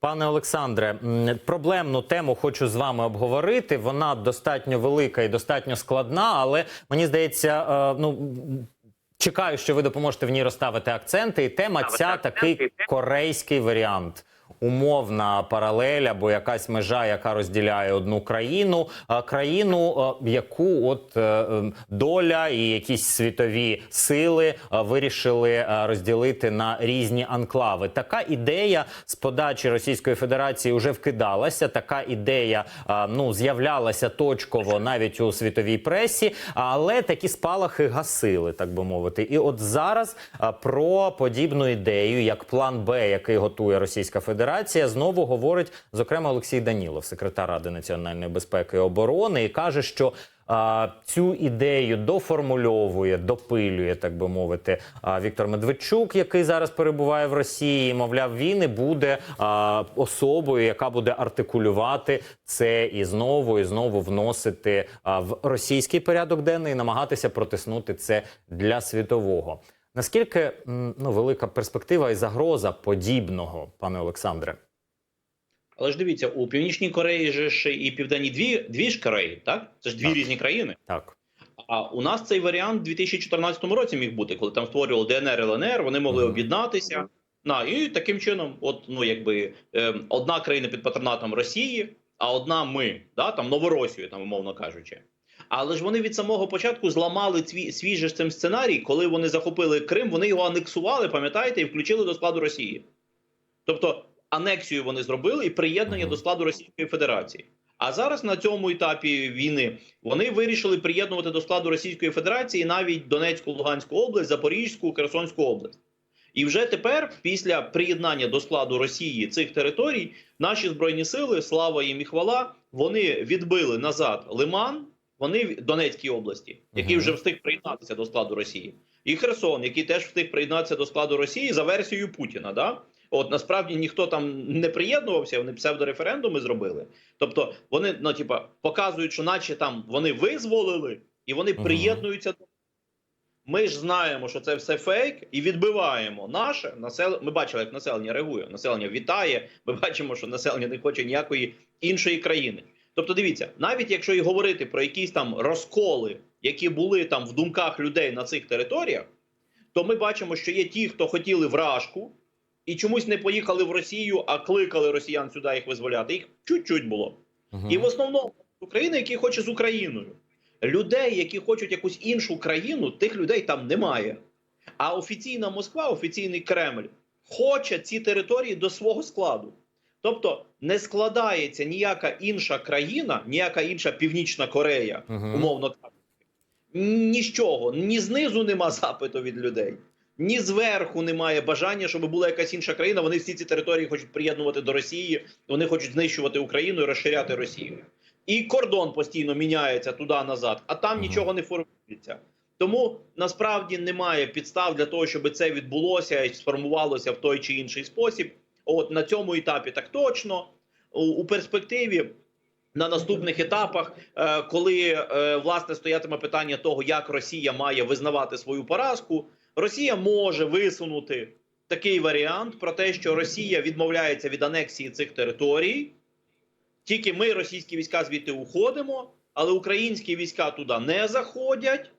Пане Олександре, проблемну тему хочу з вами обговорити. Вона достатньо велика і достатньо складна, але мені здається, е, ну. Чекаю, що ви допоможете в ній розставити акценти. І тема ця такий корейський варіант. Умовна паралель або якась межа, яка розділяє одну країну, країну, яку от е, е, доля і якісь світові сили вирішили розділити на різні анклави. Така ідея з подачі Російської Федерації вже вкидалася. Така ідея ну з'являлася точково навіть у світовій пресі, але такі спалахи гасили, так би мовити. І от зараз про подібну ідею, як план Б, який готує Російська Федерація, знову говорить зокрема Олексій Данілов, секретар Ради національної безпеки і оборони, і каже, що а, цю ідею доформульовує, допилює, так би мовити, а, Віктор Медведчук, який зараз перебуває в Росії. Мовляв, він і буде а, особою, яка буде артикулювати це і знову і знову вносити а, в російський порядок денний, і намагатися протиснути це для світового. Наскільки ну, велика перспектива і загроза подібного, пане Олександре? Але ж дивіться, у Північній Кореї же ж і Південній дві, дві ж Кореї, так? Це ж дві Так. різні країни. Так. А у нас цей варіант у 2014 році міг бути, коли там створювали ДНР ЛНР, вони могли Мгм. об'єднатися. На, і таким чином, от ну якби е, одна країна під патронатом Росії, а одна ми, да, там Новоросію, там умовно кажучи. Але ж вони від самого початку зламали свій, свій же цим сценарій, коли вони захопили Крим, вони його анексували, пам'ятаєте, і включили до складу Росії. Тобто анексію вони зробили і приєднання до складу Російської Федерації. А зараз на цьому етапі війни вони вирішили приєднувати до складу Російської Федерації навіть Донецьку, Луганську область, Запорізьку, Херсонську область. І вже тепер, після приєднання до складу Росії цих територій, наші збройні сили, слава їм і хвала, вони відбили назад Лиман, вони в Донецькій області, який вже встиг приєднатися до складу Росії, і Херсон, який теж встиг приєднатися до складу Росії за версією Путіна. Да? От насправді ніхто там не приєднувався, вони псевдореферендуми зробили. Тобто вони ну, типа, показують, що наче там вони визволили і вони приєднуються до. Ми ж знаємо, що це все фейк, і відбиваємо наше населення. Ми бачили, як населення реагує. Населення вітає. Ми бачимо, що населення не хоче ніякої іншої країни. Тобто, дивіться, навіть якщо і говорити про якісь там розколи, які були там в думках людей на цих територіях, то ми бачимо, що є ті, хто хотіли вражку, і чомусь не поїхали в Росію, а кликали росіян сюди їх визволяти. Їх чуть-чуть було. Мгм. І в основному України, які хоче з Україною. Людей, які хочуть якусь іншу країну, тих людей там немає. А офіційна Москва, офіційний Кремль, хоче ці території до свого складу. Тобто не складається ніяка інша країна, ніяка інша Північна Корея, Мгм. умовно кажучи. Ні з чого, ні знизу нема запиту від людей, ні зверху немає бажання, щоб була якась інша країна. Вони всі ці території хочуть приєднувати до Росії, вони хочуть знищувати Україну і розширяти Росію. І кордон постійно міняється туди-назад, а там Мгм. нічого не формується. Тому насправді немає підстав для того, щоб це відбулося і сформувалося в той чи інший спосіб. От на цьому етапі так точно у, у перспективі. На наступних етапах, е, коли е, власне стоятиме питання того, як Росія має визнавати свою поразку, Росія може висунути такий варіант про те, що Росія відмовляється від анексії цих територій. Тільки ми, російські війська, звідти уходимо, але українські війська туди не заходять.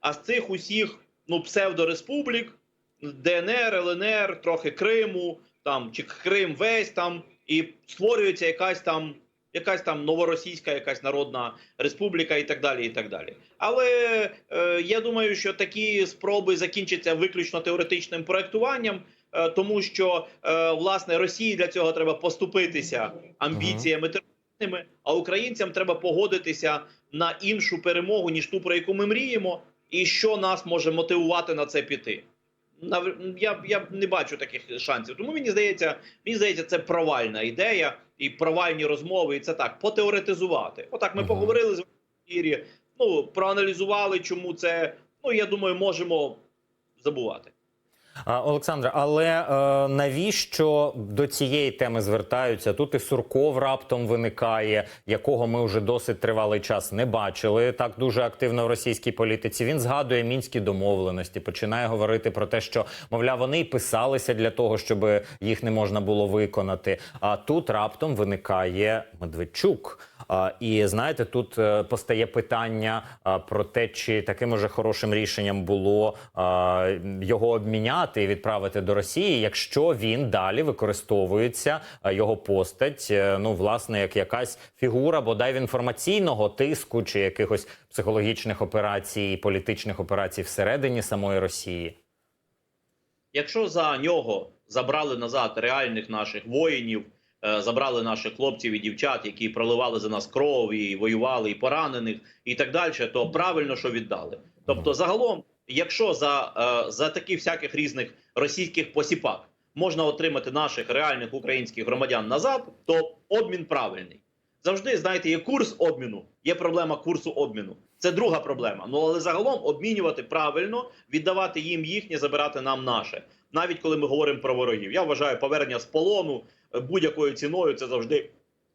А з цих усіх ну, псевдореспублік, ДНР, ЛНР, трохи Криму, там чи Крим весь там, і створюється якась там. Якась там новоросійська, якась народна республіка, і так далі. і так далі. Але е, я думаю, що такі спроби закінчаться виключно теоретичним проектуванням, е, тому що е, власне Росії для цього треба поступитися амбіціями терористичними, а українцям треба погодитися на іншу перемогу, ніж ту, про яку ми мріємо, і що нас може мотивувати на це піти. Я, я не бачу таких шансів. Тому мені здається, мені здається, це провальна ідея і провальні розмови. І це так потеоретизувати. Отак ми Мгм. поговорили з ефірі, ну проаналізували, чому це. Ну я думаю, можемо забувати. А, Олександре, але е, навіщо до цієї теми звертаються? Тут і Сурков раптом виникає, якого ми вже досить тривалий час не бачили так дуже активно в російській політиці. Він згадує мінські домовленості, починає говорити про те, що мовляв, вони і писалися для того, щоб їх не можна було виконати. А тут раптом виникає Медведчук. І знаєте, тут е, постає питання про те, чи таким уже хорошим рішенням було його обміняти і відправити до Росії, якщо він далі використовується його постать, е, ну власне, як якась фігура, бодай в інформаційного тиску чи якихось психологічних операцій, політичних операцій всередині самої Росії. Якщо за нього забрали назад реальних наших воїнів, е, забрали наших хлопців і дівчат, які проливали за нас кров і воювали, і поранених, і так далі, то правильно, що віддали. Тобто, загалом, якщо за, е, за таких всяких різних російських посіпак можна отримати наших реальних українських громадян назад, то обмін правильний. Завжди знаєте, є курс обміну, є проблема курсу обміну. Це друга проблема. Ну але загалом обмінювати правильно, віддавати їм їхнє, забирати нам наше. Навіть коли ми говоримо про ворогів. Я вважаю, повернення з полону е, будь-якою ціною це завжди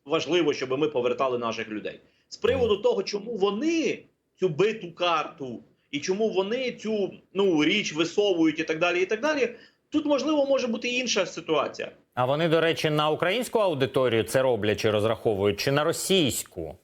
важливо, щоб ми повертали наших людей. З приводу того, чому вони цю биту карту і чому вони цю ну річ висовують і так далі. І так далі. Тут можливо може бути інша ситуація. А вони, до речі, на українську аудиторію це роблять чи розраховують, чи на російську?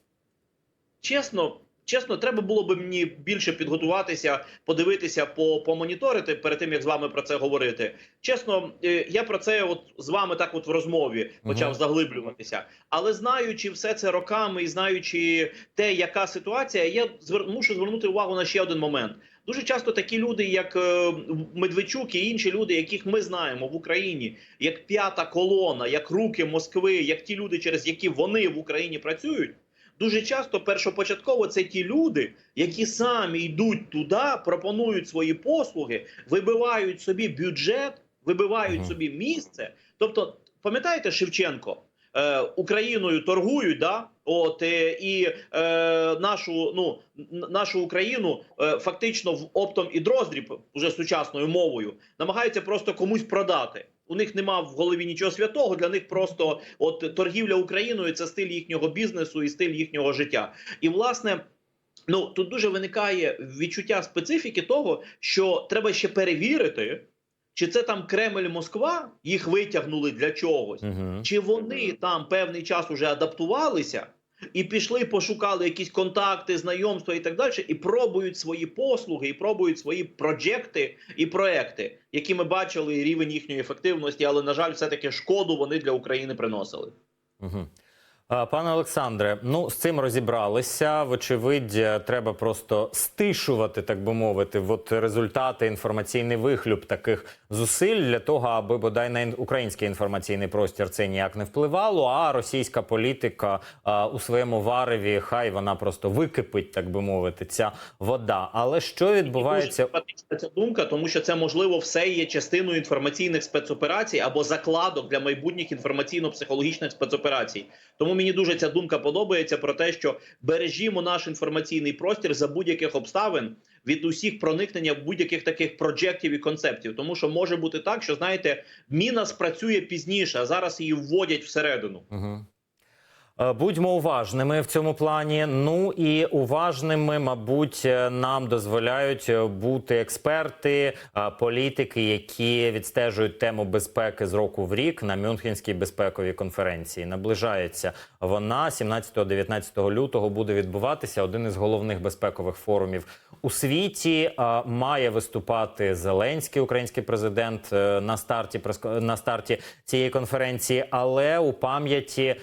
чесно, чесно, треба було би мені більше підготуватися, подивитися, по, помоніторити перед тим, як з вами про це говорити. Чесно, е, я про це от з вами так от в розмові почав Мгм. заглиблюватися. Але знаючи все це роками і знаючи те, яка ситуація, я звер... мушу звернути увагу на ще один момент. Дуже часто такі люди, як е, Медведчук і інші люди, яких ми знаємо в Україні, як п'ята колона, як руки Москви, як ті люди, через які вони в Україні працюють. Дуже часто першопочатково це ті люди, які самі йдуть туди, пропонують свої послуги, вибивають собі бюджет, вибивають собі місце. Тобто, пам'ятаєте Шевченко? Е, Україною торгують, да? От е, і е, нашу ну нашу Україну е, фактично в оптом і дроздріб уже сучасною мовою намагаються просто комусь продати. У них нема в голові нічого святого. Для них просто от торгівля Україною це стиль їхнього бізнесу і стиль їхнього життя. І власне. Ну тут дуже виникає відчуття специфіки того, що треба ще перевірити, чи це там Кремль Москва їх витягнули для чогось, Угу. чи вони там певний час уже адаптувалися і пішли, пошукали якісь контакти, знайомства і так далі, і пробують свої послуги, і пробують свої проджекти і проекти, які ми бачили рівень їхньої ефективності, але на жаль, все таки шкоду вони для України приносили. Угу. Пане Олександре, ну з цим розібралися. Вочевидь, е, треба просто стишувати, так би мовити, от результати, інформаційний вихлюп таких зусиль для того, аби бодай на український інформаційний простір це ніяк не впливало. А російська політика а, у своєму вареві, хай вона просто википить, так би мовити, ця вода. Але що відбувається? ця думка, тому що це можливо все є частиною інформаційних спецоперацій або закладок для майбутніх інформаційно-психологічних спецоперацій. Тому мені дуже ця думка подобається про те, що бережімо наш інформаційний простір за будь-яких обставин від усіх проникнення будь-яких таких проджектів і концептів. Тому що може бути так, що знаєте, міна спрацює пізніше, а зараз її вводять всередину. Угу. Будьмо уважними в цьому плані. Ну і уважними, мабуть, е, нам дозволяють е, бути експерти, е, політики, які відстежують тему безпеки з року в рік на Мюнхенській безпековій конференції. Наближається вона 17-19 лютого буде відбуватися один із головних безпекових форумів у світі. Е, Має виступати Зеленський, український президент, е, на старті на старті цієї конференції, але у пам'яті.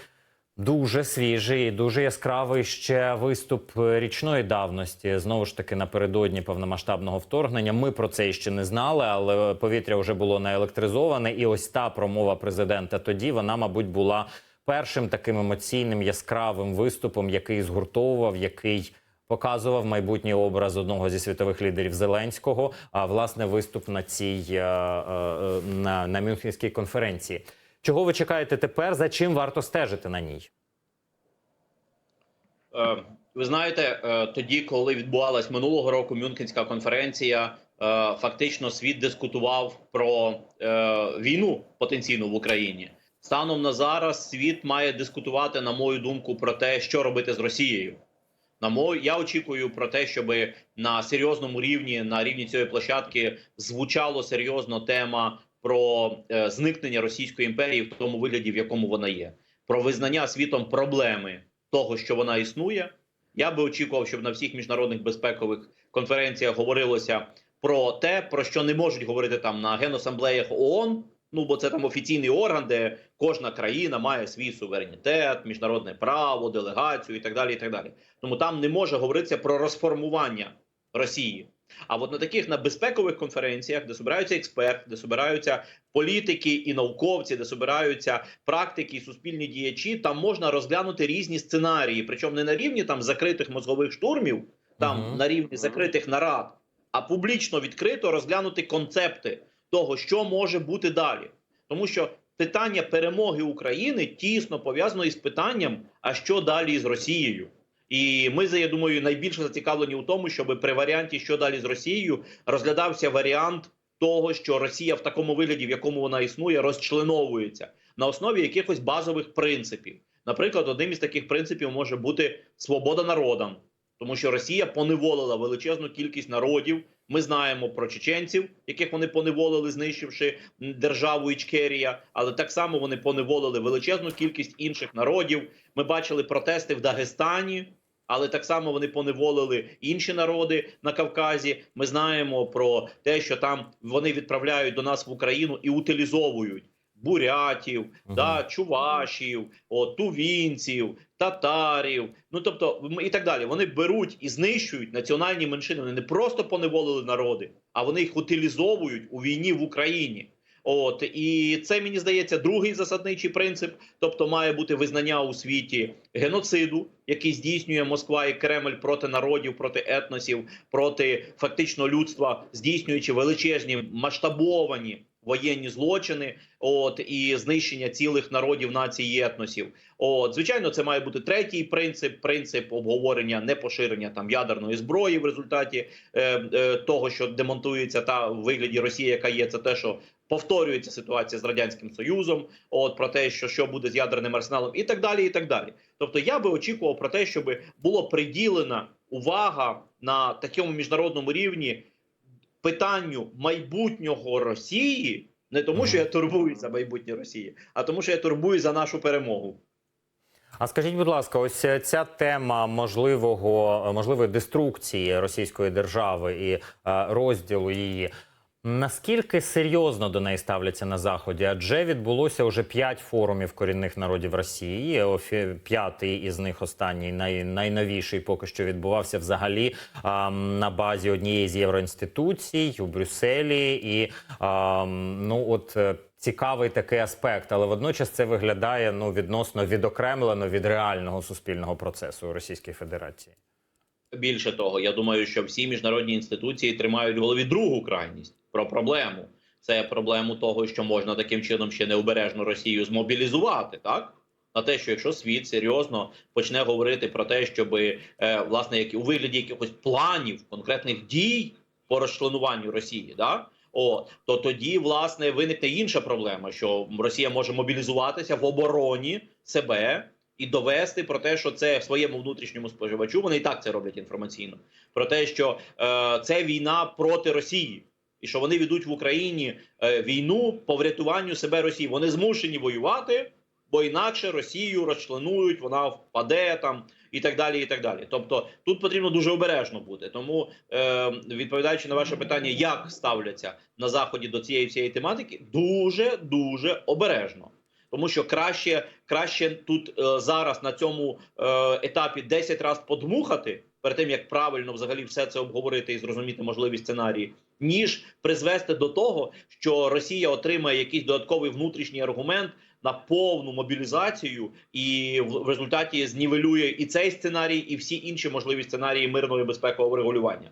Дуже свіжий, дуже яскравий ще виступ е, річної давності. Знову ж таки, напередодні повномасштабного вторгнення. Ми про це ще не знали, але повітря вже було наелектризоване. І ось та промова президента тоді вона, мабуть, була першим таким емоційним яскравим виступом, який згуртовував, який показував майбутній образ одного зі світових лідерів Зеленського. А власне виступ на цій е, е, на, на Мюнхенській конференції. Чого ви чекаєте тепер? За чим варто стежити на ній? Е, Ви знаєте, е, тоді, коли відбувалась минулого року Мюнхенська конференція, фактично світ дискутував про е, війну потенційну в Україні. Станом на зараз світ має дискутувати, на мою думку, про те, що робити з Росією. На мою, я очікую про те, щоб на серйозному рівні, на рівні цієї площадки, звучало серйозно тема про е, зникнення Російської імперії в тому вигляді, в якому вона є, про визнання світом проблеми того, що вона існує. Я би очікував, щоб на всіх міжнародних безпекових конференціях говорилося про те, про що не можуть говорити там на генасамблеях ООН. Ну бо це там офіційний орган, де кожна країна має свій суверенітет, міжнародне право, делегацію і так далі. І так далі. Тому там не може говоритися про розформування Росії. А от на таких на безпекових конференціях, де збираються експерти, де збираються політики і науковці, де збираються практики і суспільні діячі, там можна розглянути різні сценарії, причому не на рівні там закритих мозгових штурмів, там Мгм. на рівні закритих нарад, а публічно відкрито розглянути концепти того, що може бути далі, тому що питання перемоги України тісно пов'язано із питанням, а що далі з Росією. І ми, я думаю, найбільше зацікавлені у тому, щоб при варіанті, що далі з Росією, розглядався варіант того, що Росія в такому вигляді, в якому вона існує, розчленовується на основі якихось базових принципів. Наприклад, одним із таких принципів може бути свобода народам, тому що Росія поневолила величезну кількість народів. Ми знаємо про чеченців, яких вони поневолили, знищивши державу Ічкерія, але так само вони поневолили величезну кількість інших народів. Ми бачили протести в Дагестані, але так само вони поневолили інші народи на Кавказі. Ми знаємо про те, що там вони відправляють до нас в Україну і утилізовують бурятів, Мгм. да, чувашів, о, тувінців, татарів. Ну тобто, і так далі. Вони беруть і знищують національні меншини. Вони не просто поневолили народи, а вони їх утилізовують у війні в Україні. От і це мені здається другий засадничий принцип. Тобто, має бути визнання у світі геноциду, який здійснює Москва і Кремль проти народів, проти етносів, проти фактично людства, здійснюючи величезні масштабовані воєнні злочини, от і знищення цілих народів, націй і етносів. От звичайно, це має бути третій принцип принцип обговорення непоширення там ядерної зброї в результаті е, е, того, що демонтується та в вигляді Росії, яка є, це те, що повторюється ситуація з радянським союзом, от про те, що що буде з ядерним арсеналом, і так далі. І так далі. Тобто, я би очікував про те, щоб було приділена увага на такому міжнародному рівні питанню майбутнього Росії, не тому, що я турбую за майбутнє Росії, а тому, що я турбую за нашу перемогу. А скажіть, будь ласка, ось ця тема можливого можливої деструкції Російської держави і е, розділу її. Наскільки серйозно до неї ставляться на заході? Адже відбулося вже п'ять форумів корінних народів Росії. П'ятий із них останній най, найновіший поки що відбувався взагалі ам, на базі однієї з євроінституцій у Брюсселі. І ам, ну от е, цікавий такий аспект, але водночас це виглядає ну відносно відокремлено від реального суспільного процесу у Російській Федерації. Більше того, я думаю, що всі міжнародні інституції тримають в голові другу крайність про проблему. Це проблему того, що можна таким чином ще необережно Росію змобілізувати, так на те, що якщо світ серйозно почне говорити про те, щоб е, власне як у вигляді якихось планів конкретних дій по розчленуванню Росії, да. О, то тоді власне виникне інша проблема, що Росія може мобілізуватися в обороні себе і довести про те, що це в своєму внутрішньому споживачу. Вони і так це роблять інформаційно. Про те, що е, це війна проти Росії, і що вони ведуть в Україні е, війну по врятуванню себе Росії. Вони змушені воювати, бо інакше Росію розчленують, вона впаде там і так далі. І так далі. Тобто тут потрібно дуже обережно бути. Тому, е, відповідаючи на ваше питання, як ставляться на заході до цієї всієї тематики, дуже дуже обережно. Тому що краще, краще тут е, зараз на цьому е, етапі 10 разів подмухати перед тим, як правильно взагалі все це обговорити і зрозуміти можливі сценарії, ніж призвести до того, що Росія отримає якийсь додатковий внутрішній аргумент на повну мобілізацію, і в результаті знівелює і цей сценарій, і всі інші можливі сценарії мирного і безпекового регулювання.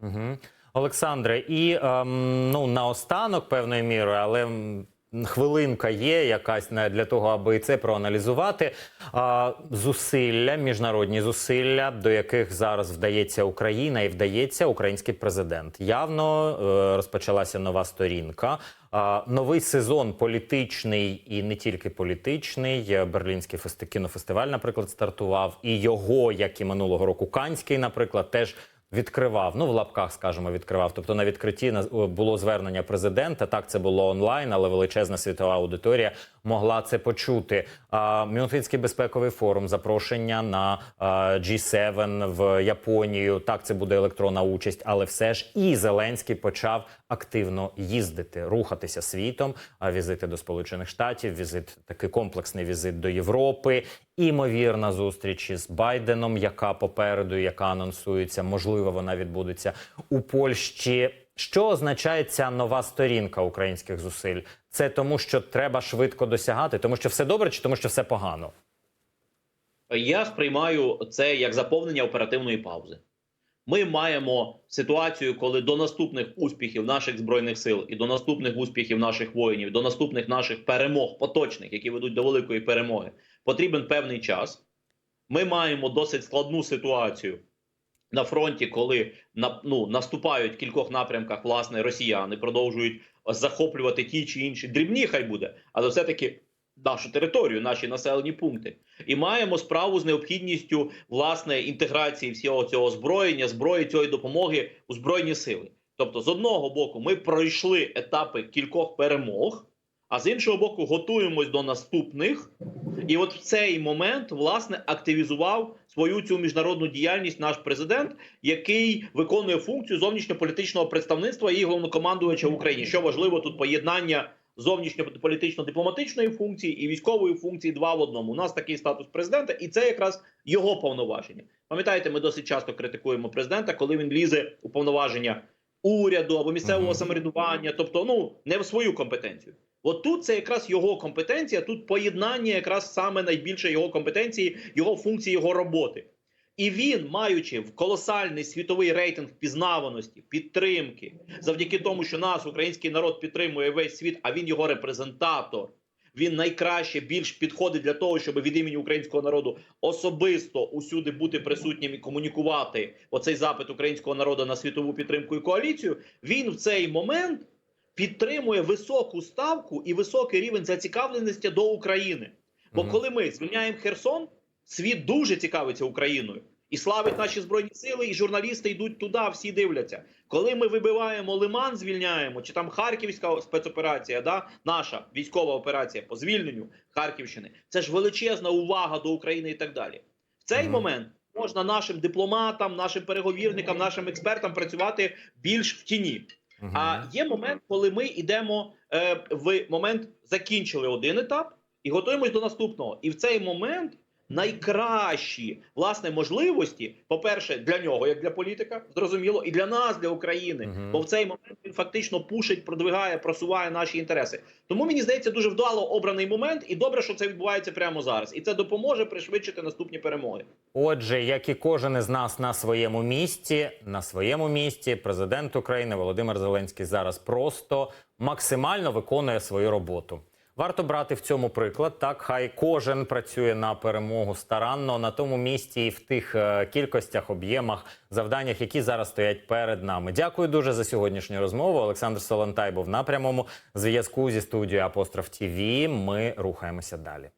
Угу. Олександре, і ем, ну наостанок певною мірою, але хвилинка є якась на- для того, аби це проаналізувати. А, зусилля, міжнародні зусилля, до яких зараз вдається Україна і вдається український президент. Явно е, розпочалася нова сторінка. Новий сезон політичний і не тільки політичний. Е, Берлінський фести- кінофестиваль, наприклад, стартував, і його, як і минулого року, Канський, наприклад, теж. Відкривав, ну в лапках скажімо, відкривав. Тобто на відкритті було звернення президента. Так, це було онлайн, але величезна світова аудиторія могла це почути. А, Мюнхенський безпековий форум, запрошення на а, G7 в Японію. Так, це буде електронна участь, але все ж і Зеленський почав активно їздити, рухатися світом. А візити до Сполучених Штатів, візит такий комплексний візит до Європи. Імовірна зустріч із Байденом, яка попереду, яка анонсується, можливо, вона відбудеться у Польщі. Що означає ця нова сторінка українських зусиль? Це тому, що треба швидко досягати, тому що все добре, чи тому, що все погано? Я сприймаю це як заповнення оперативної паузи. Ми маємо ситуацію, коли до наступних успіхів наших збройних сил і до наступних успіхів наших воїнів, до наступних наших перемог поточних, які ведуть до великої перемоги, потрібен певний час. Ми маємо досить складну ситуацію на фронті, коли ну, наступають в кількох напрямках власне росіяни, продовжують захоплювати ті чи інші дрібні, хай буде, але все-таки нашу територію, наші населені пункти. І маємо справу з необхідністю власне інтеграції всього цього озброєння, зброї цієї допомоги у збройні сили. Тобто, з одного боку, ми пройшли етапи кількох перемог, а з іншого боку, готуємось до наступних. І от в цей момент власне активізував свою цю міжнародну діяльність наш президент, який виконує функцію зовнішньополітичного представництва і головнокомандувача в Україні. Що важливо, тут поєднання зовнішньополітично-дипломатичної функції і військової функції два в одному. У нас такий статус президента, і це якраз його повноваження. Пам'ятаєте, ми досить часто критикуємо президента, коли він лізе у повноваження уряду або місцевого самоврядування, тобто ну не в свою компетенцію. От тут це якраз його компетенція, тут поєднання якраз саме найбільше його компетенції, його функції, його роботи. І він, маючи в колосальний світовий рейтинг впізнаваності, підтримки, завдяки тому, що нас, український народ, підтримує весь світ, а він його репрезентатор. Він найкраще більш підходить для того, щоб від імені українського народу особисто усюди бути присутнім і комунікувати оцей запит українського народу на світову підтримку і коаліцію. Він в цей момент підтримує високу ставку і високий рівень зацікавленості до України. Бо коли ми звільняємо Херсон, світ дуже цікавиться Україною. І славить наші збройні сили, і журналісти йдуть туди, всі дивляться. Коли ми вибиваємо Лиман, звільняємо, чи там Харківська спецоперація, да, наша військова операція по звільненню Харківщини, це ж величезна увага до України і так далі. В цей момент можна нашим дипломатам, нашим переговірникам, нашим експертам працювати більш в тіні. Мгм. А є момент, коли ми йдемо е, в момент, закінчили один етап і готуємось до наступного. І в цей момент найкращі власне можливості, по-перше, для нього, як для політика, зрозуміло, і для нас, для України. Мгм. Бо в цей момент він фактично пушить, продвигає, просуває наші інтереси. Тому мені здається, дуже вдало обраний момент, і добре, що це відбувається прямо зараз. І це допоможе пришвидшити наступні перемоги. Отже, як і кожен із нас на своєму місці, на своєму місці, президент України Володимир Зеленський зараз просто максимально виконує свою роботу. Варто брати в цьому приклад. Так, хай кожен працює на перемогу старанно на тому місці і в тих е, кількостях, об'ємах, завданнях, які зараз стоять перед нами. Дякую дуже за сьогоднішню розмову. Олександр Солонтай був на прямому зв'язку зі студією Апостроф ТІВІ. Ми рухаємося далі.